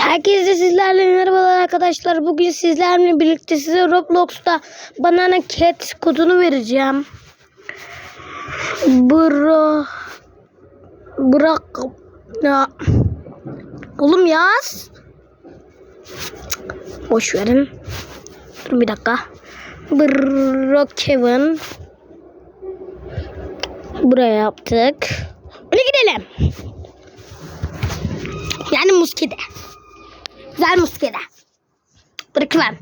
Herkese sizlerle merhabalar arkadaşlar. Bugün sizlerle birlikte size Roblox'ta Banana Cat kodunu vereceğim. Bro Bırak ya Oğlum yaz. Boş verin. Dur bir dakika. Bro Kevin. Buraya yaptık. Hadi gidelim. Yani muskede. Güzel muskede. Bırakıver.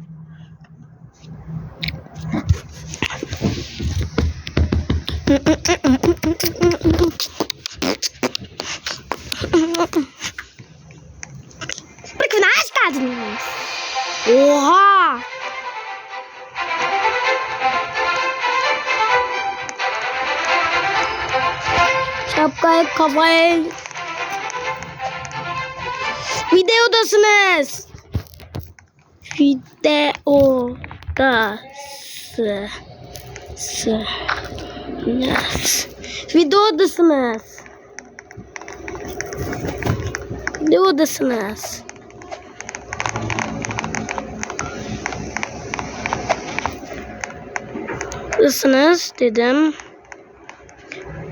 Bırakın hoş geldiniz. Oha. Şapkayı kafaya Videodasınız. Videodası. Sı. Videodasınız. Videodasınız. Isınız dedim.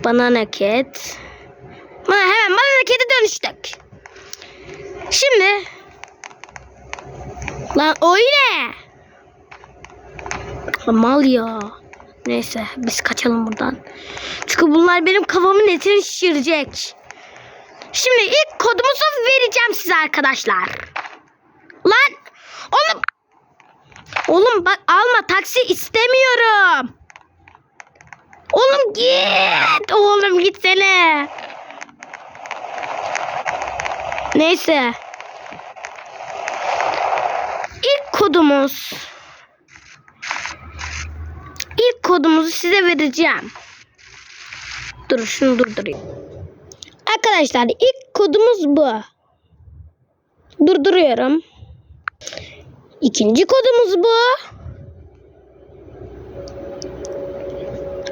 Banana cat. Hemen banana cat'e dönüştük. Şimdi Lan o ne? Mal ya. Neyse biz kaçalım buradan. Çünkü bunlar benim kafamın etini şişirecek. Şimdi ilk kodumuzu vereceğim size arkadaşlar. Lan oğlum Oğlum bak alma taksi istemiyorum. Oğlum git. Oğlum gitsene. Neyse. İlk kodumuz. İlk kodumuzu size vereceğim. Dur şunu durdurayım. Arkadaşlar ilk kodumuz bu. Durduruyorum. İkinci kodumuz bu.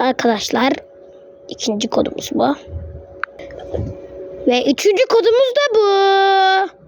Arkadaşlar ikinci kodumuz bu. Ve üçüncü kodumuz da bu.